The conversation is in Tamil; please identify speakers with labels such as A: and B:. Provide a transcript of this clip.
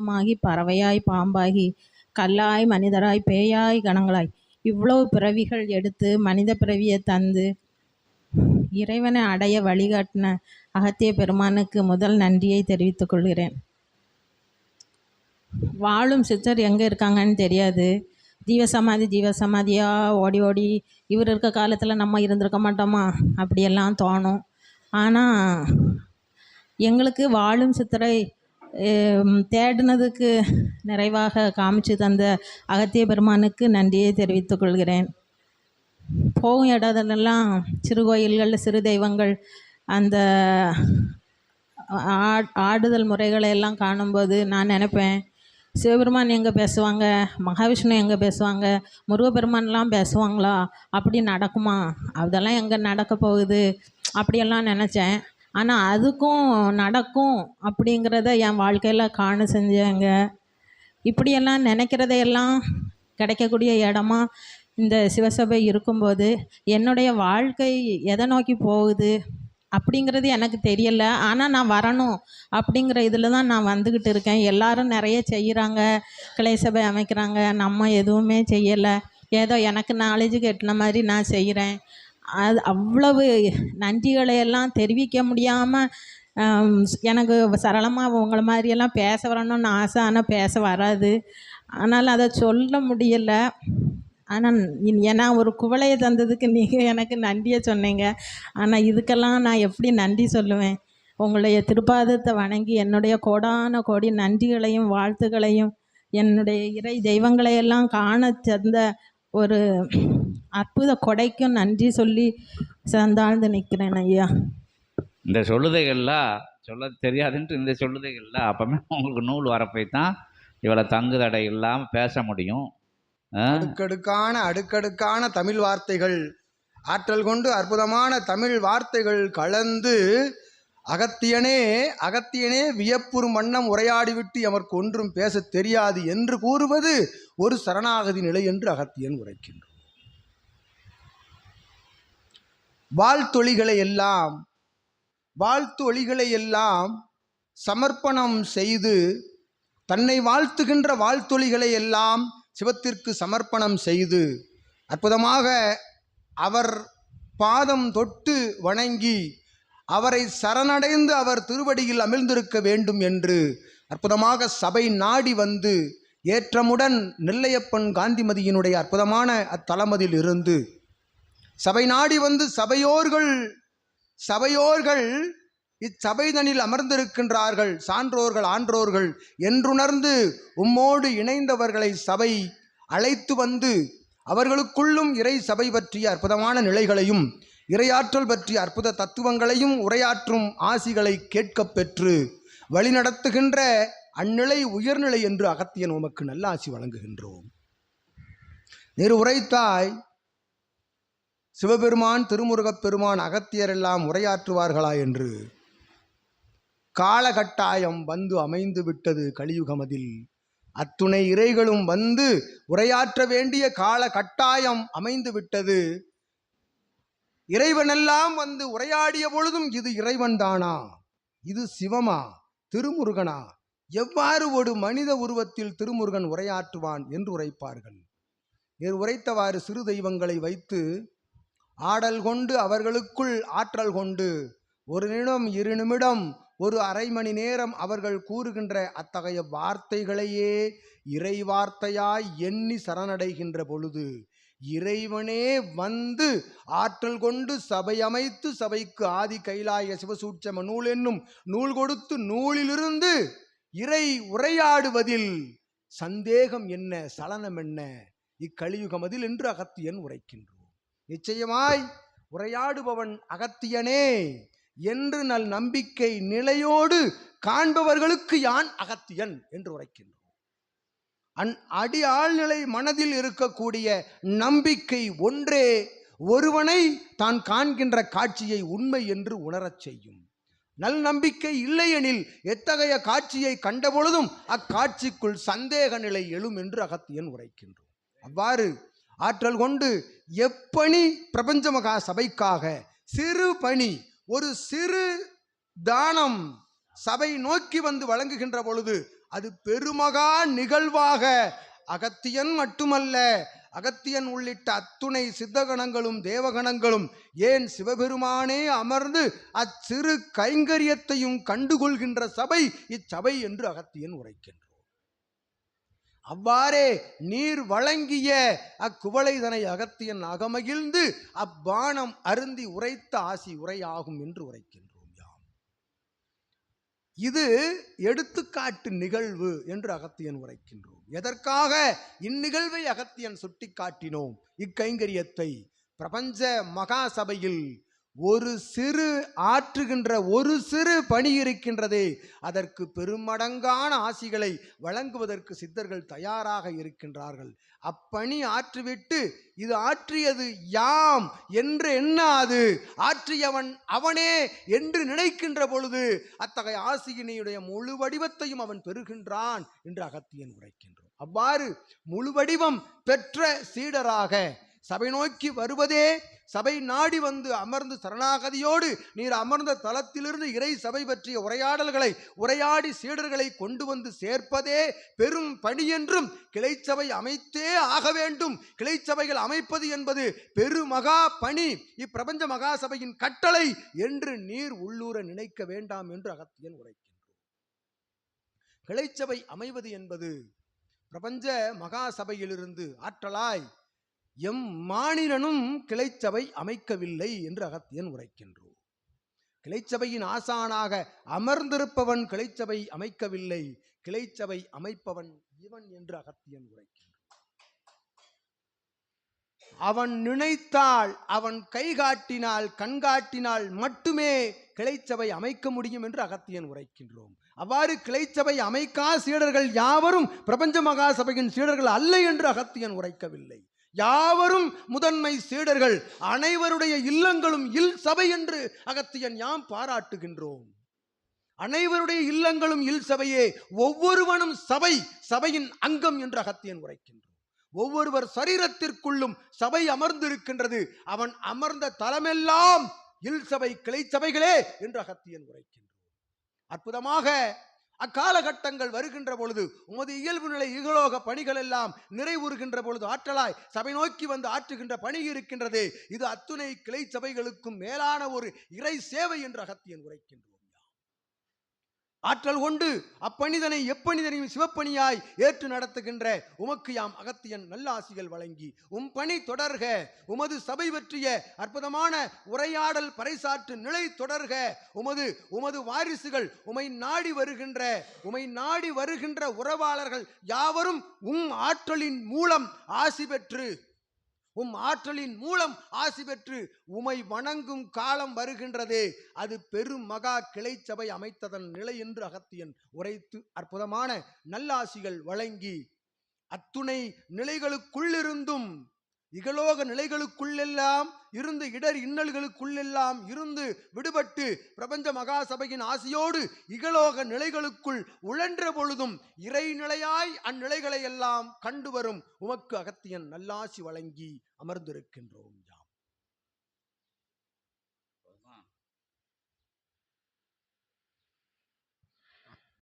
A: மாகி பறவையாய் பாம்பாகி கல்லாய் மனிதராய் பேயாய் கணங்களாய். இவ்வளவு பிறவிகள் எடுத்து மனித பிறவியை தந்து இறைவனை அடைய வழிகாட்டின அகத்திய பெருமானுக்கு முதல் நன்றியை தெரிவித்துக் கொள்கிறேன். வாழும் சித்தர் எங்கே இருக்காங்கன்னு தெரியாது. ஜீவசமாதி ஜீவசமாதியாக ஓடி ஓடி இவர் இருக்க காலத்தில் நம்ம இருந்திருக்க மாட்டோமா? அப்படியெல்லாம் தோணும். ஆனால் எங்களுக்கு வாழும் சித்தரை தேடினதுக்கு நிறைவாக காமிச்சு தந்த அகத்திய பெருமானுக்கு நன்றியை தெரிவித்துக் கொள்கிறேன். போகும் இடத்துலலாம் சிறு கோயில்கள் சிறு தெய்வங்கள் அந்த ஆடுதல் முறைகளை எல்லாம் காணும்போது நான் நினைப்பேன் சிவபெருமான் எங்கே பேசுவாங்க மகாவிஷ்ணு எங்கே பேசுவாங்க முருகப்பெருமான்லாம் பேசுவாங்களா அப்படி நடக்குமா அதெல்லாம் எங்கே நடக்க போகுது அப்படியெல்லாம் நினச்சேன். ஆனால் அதுக்கும் நடக்கும் அப்படிங்கிறத என் வாழ்க்கையில் காண செஞ்சேங்க. இப்படியெல்லாம் நினைக்கிறதையெல்லாம் கிடைக்கக்கூடிய இடமா இந்த சிவசபை இருக்கும்போது என்னுடைய வாழ்க்கை எதை நோக்கி போகுது அப்படிங்கிறது எனக்கு தெரியல. ஆனால் நான் வரணும் அப்படிங்கிற இதில் தான் நான் வந்துக்கிட்டு இருக்கேன். எல்லாரும் நிறைய செய்கிறாங்க கிளை சபை அமைக்கிறாங்க. நம்ம எதுவுமே செய்யலை. ஏதோ எனக்கு நாலேஜுக்கு எட்டின மாதிரி நான் செய்கிறேன் அது அவ்வளவு நன்றிகளை எல்லாம் தெரிவிக்க முடியாமல் எனக்கு சரளமாக உங்களை மாதிரியெல்லாம் பேச வரணும்னு ஆசை ஆனால் பேச வராது. ஆனால் அதை சொல்ல முடியலை. ஆனால் ஏன்னா ஒரு குவளையை தந்ததுக்கு நீங்கள் எனக்கு நன்றியை சொன்னீங்க. ஆனால் இதுக்கெல்லாம் நான் எப்படி நன்றி சொல்லுவேன்? உங்களுடைய திருப்பாதத்தை வணங்கி என்னுடைய கோடான கோடி நன்றிகளையும் வாழ்த்துகளையும் என்னுடைய இறை தெய்வங்களையெல்லாம் காண தந்த ஒரு அற்புத கொடைக்கும் நன்றி சொல்லி சந்தாழ்ந்து நிற்கிறேன் ஐயா.
B: இந்த சொல்லுதைகள்லாம் சொல்ல தெரியாதுன்ட்டு இந்த சொல்லுதைகள்லாம் அப்பவுமே உங்களுக்கு நூல் வரப்போய் தான் இவ்வளோ தங்கு தடை இல்லாமல் பேச முடியும்?
C: அடுக்கடுக்கான அடுக்கடுக்கான தமிழ் வார்த்தைகள் ஆற்றல் கொண்டு அற்புதமான தமிழ் வார்த்தைகள் கலந்து அகத்தியனே அகத்தியனே வியப்புறும் வண்ணம் உரையாடிவிட்டு எமக்கு ஒன்றும் பேசத் தெரியாது என்று கூறுவது ஒரு சரணாகதி நிலை என்று அகத்தியன் உரைக்கின்றான். வாழ்த்தொழிகளை எல்லாம் வாழ்த்தொழிகளை எல்லாம் சமர்ப்பணம் செய்து தன்னை வாழ்த்துகின்ற வாழ்த்தொழிகளை எல்லாம் சிவத்திற்கு சமர்ப்பணம் செய்து அற்புதமாக அவர் பாதம் தொட்டு வணங்கி அவரை சரணடைந்து அவர் திருவடியில் அமிழ்ந்திருக்க வேண்டும் என்று அற்புதமாக சபை நாடி வந்து ஏற்றமுடன் நெல்லையப்பன் காந்திமதியினுடைய அற்புதமான அத்தலமதில் இருந்து சபை நாடி வந்து சபையோர்கள் சபையோர்கள் இச்சபைதனில் அமர்ந்திருக்கின்றார்கள். சான்றோர்கள் ஆன்றோர்கள் என்றுணர்ந்து உம்மோடு இணைந்தவர்களை சபை அழைத்து வந்து அவர்களுக்குள்ளும் இறை சபை பற்றிய அற்புதமான நிலைகளையும் இரையாற்றல் பற்றிய அற்புத தத்துவங்களையும் உரையாற்றும் ஆசிகளை கேட்கப் பெற்று வழிநடத்துகின்ற அந்நிலை உயர்நிலை என்று அகத்தியன் உமக்கு நல்ல ஆசி வழங்குகின்றோம். நிறு உரைத்தாய் சிவபெருமான் திருமுருகப் பெருமான் அகத்தியர் எல்லாம் உரையாற்றுவார்களா என்று காலகட்டாயம் வந்து அமைந்து விட்டது கலியுகமதில். அத்துணை இறைகளும் வந்து உரையாற்ற வேண்டிய கால கட்டாயம் அமைந்து விட்டது. இறைவனெல்லாம் வந்து உரையாடிய பொழுதும் இது இறைவன்தானா? இது சிவமா? திருமுருகனா? எவ்வாறு ஒரு மனித உருவத்தில் திருமுருகன் உரையாற்றுவான் என்று உரைப்பார்கள். உரைத்தவாறு சிறு தெய்வங்களை வைத்து ஆடல் கொண்டு அவர்களுக்குள் ஆற்றல் கொண்டு. ஒரு நிமிடம் இரு நிமிடம் ஒரு அரை மணி நேரம் அவர்கள் கூறுகின்ற அத்தகைய வார்த்தைகளையே இறை வார்த்தையாய் எண்ணி சரணடைகின்ற பொழுது இறைவனே வந்து ஆற்றல் கொண்டு சபை அமைத்து சபைக்கு ஆதி கைலாய சிவசூட்சம நூல் என்னும் நூல் கொடுத்து நூலிலிருந்து இறை உரையாடுவதில் சந்தேகம் என்ன சலனம் என்ன? இக்கலியுகமதில் என்று அகத்தியன் உரைக்கின்றோம். நிச்சயமாய் உரையாடுபவன் அகத்தியனே. என்று நல் நம்பிக்கை நிலையோடு காண்பவர்களுக்கு யான் அகத்தியன் என்று உரைக்கின்றோம். அன் அடி ஆழ்நிலை மனதில் இருக்கக்கூடிய நம்பிக்கை ஒன்றே ஒருவனை தான் காண்கின்ற காட்சியை உண்மை என்று உணரச் செய்யும். நல் நம்பிக்கை இல்லையெனில் எத்தகைய காட்சியை கண்டபொழுதும் அக்காட்சிக்குள் சந்தேக நிலை எழும் என்று அகத்தியன் உரைக்கின்றோம். அவ்வாறு ஆற்றல் கொண்டு எப்பணி பிரபஞ்ச மகா சபைக்காக சிறு பணி ஒரு சிறு தானம் சபை நோக்கி வந்து வழங்குகின்ற பொழுது அது பெருமகா நிகழ்வாக அகத்தியன் மட்டுமல்ல அகத்தியன் உள்ளிட்ட அத்துணை சித்தகணங்களும் தேவகணங்களும் ஏன் சிவபெருமானே அமர்ந்து அச்சிறு கைங்கரியத்தையும் கண்டுகொள்கின்ற சபை இச்சபை என்று அகத்தியன் உரைக்கின்றார் அவ்வாறே நீர் வழங்கிய அக்குவளைதனை அகத்தியன் அகமகிழ்ந்து அப்பானம் அருந்தி உரைத்த ஆசி உரையாகும் என்று உரைக்கின்றோம் யாம். இது எடுத்துக்காட்டு நிகழ்வு என்று அகத்தியன் உரைக்கின்றோம். எதற்காக? இந்நிகழ்வை அகத்தியன் சுட்டிக்காட்டினோம். இக்கைங்கரியத்தை பிரபஞ்ச மகா சபையில் ஒரு சிறு ஆற்றுகின்ற ஒரு சிறு பணி இருக்கின்றதே அதற்கு பெருமடங்கான ஆசிகளை வழங்குவதற்கு சித்தர்கள் தயாராக இருக்கின்றார்கள். அப்பணி ஆற்றிவிட்டு இது ஆற்றியது யாம் என்று எண்ணாது ஆற்றியவன் அவனே என்று நினைக்கின்ற பொழுது அத்தகைய ஆசியினையுடைய முழு வடிவத்தையும் அவன் பெறுகின்றான் என்று அகத்தியன் உரைக்கின்றோம் அவ்வாறு முழு வடிவம் பெற்ற சீடராக சபை நோக்கி வருவதே சபை நாடி வந்து அமர்ந்து சரணாகதியோடு நீர் அமர்ந்த தளத்திலிருந்து இறை சபை பற்றிய உரையாடல்களை உரையாடி சீடர்களை கொண்டு வந்து சேர்ப்பதே பெரும் பணி என்றும் கிளைச்சபை அமைத்தே ஆக வேண்டும். கிளைச்சபைகள் அமைப்பது என்பது பெருமகா பணி. இப்பிரபஞ்ச மகா சபையின் கட்டளை என்று நீர் உள்ளூர நினைக்க வேண்டாம் என்று அகத்தியன் உரைக்கின்றோம் கிளைச்சபை அமைவது என்பது பிரபஞ்ச மகா சபையிலிருந்து ஆற்றலாய் எம் மானிடனும் கிளைச்சபை அமைக்கவில்லை என்று அகத்தியன் உரைக்கின்றோம் கிளைச்சபையின் ஆசானாக அமர்ந்திருப்பவன் கிளைச்சபை அமைக்கவில்லை கிளைச்சபை அமைப்பவன் இவன் என்று அகத்தியன் உரைக்கின்றான். அவன் நினைத்தால் அவன் கை காட்டினால் கண்காட்டினால் மட்டுமே கிளைச்சபை அமைக்க முடியும் என்று அகத்தியன் உரைக்கின்றோம். அவ்வாறு கிளைச்சபை அமைக்கா சீடர்கள் யாவரும் பிரபஞ்ச மகா சபையின் சீடர்கள் அல்ல என்று அகத்தியன் உரைக்கவில்லை. யாவரும் முதன்மை சீடர்கள் அனைவருடைய இல்லங்களும் இல் சபை என்று அகத்தியன் யாம் பாராட்டுகின்றோம். அனைவருடைய இல்லங்களும் இல் சபையே ஒவ்வொருவனும் சபை சபையின் அங்கம் என்று அகத்தியன் உரைக்கின்றோம். ஒவ்வொருவர் சரீரத்திற்குள்ளும் சபை அமர்ந்திருக்கின்றது அவன் அமர்ந்த தலமெல்லாம் இல் சபை கிளை சபைகளே என்று அகத்தியன் உரைக்கின்றோம். அற்புதமாக அக்காலகட்டங்கள் வருகின்ற பொழுது உமது இயல்பு நிலை இகலோக பணிகள் எல்லாம் நிறைவுறுகின்ற பொழுது ஆற்றலாய் சபை நோக்கி வந்து ஆற்றுகின்ற பணி இருக்கின்றது இது அத்துணை கிளை சபைகளுக்கும் மேலான ஒரு இறை சேவை என்று அகத்தியன் உரைக்கின்றோம். ஆற்றல் கொண்டு அப்பணிதனை எப்பணிதனையும் சிவப்பணியாய் ஏற்று நடத்துகின்ற உமக்கு யாம் அகத்தியன் நல்லாசிகள் வழங்கி உம் பணி தொடர்க உமது சபை பற்றிய அற்புதமான உரையாடல் பறைசாற்று நிலை தொடர்க உமது உமது வாரிசுகள் உமை நாடி வருகின்ற உமை நாடி வருகின்ற உறவாளர்கள் யாவரும் உம் ஆற்றலின் மூலம் ஆசி பெற்று உம் ஆற்றலின் மூலம் ஆசி பெற்று உமை வணங்கும் காலம் வருகின்றதே. அது பெரும் மகா கிளை சபை அமைத்ததன் நிலை என்று அகத்தியன் உரைத்து அற்புதமான நல்லாசிகள் வழங்கி அத்துணை நிலைகளுக்குள்ளிருந்தும் இகலோக நிலைகளுக்குள்ளெல்லாம் இருந்து இடர் இன்னல்களுக்குள்ளெல்லாம் இருந்து விடுபட்டு பிரபஞ்ச மகா சபையின் இகலோக நிலைகளுக்குள் உழன்ற பொழுதும் இறைநிலையாய் அந்நிலைகளை எல்லாம் கண்டு வரும் உமக்கு அகத்தியன் நல்லாசி வழங்கி அமர்ந்திருக்கின்றோம்.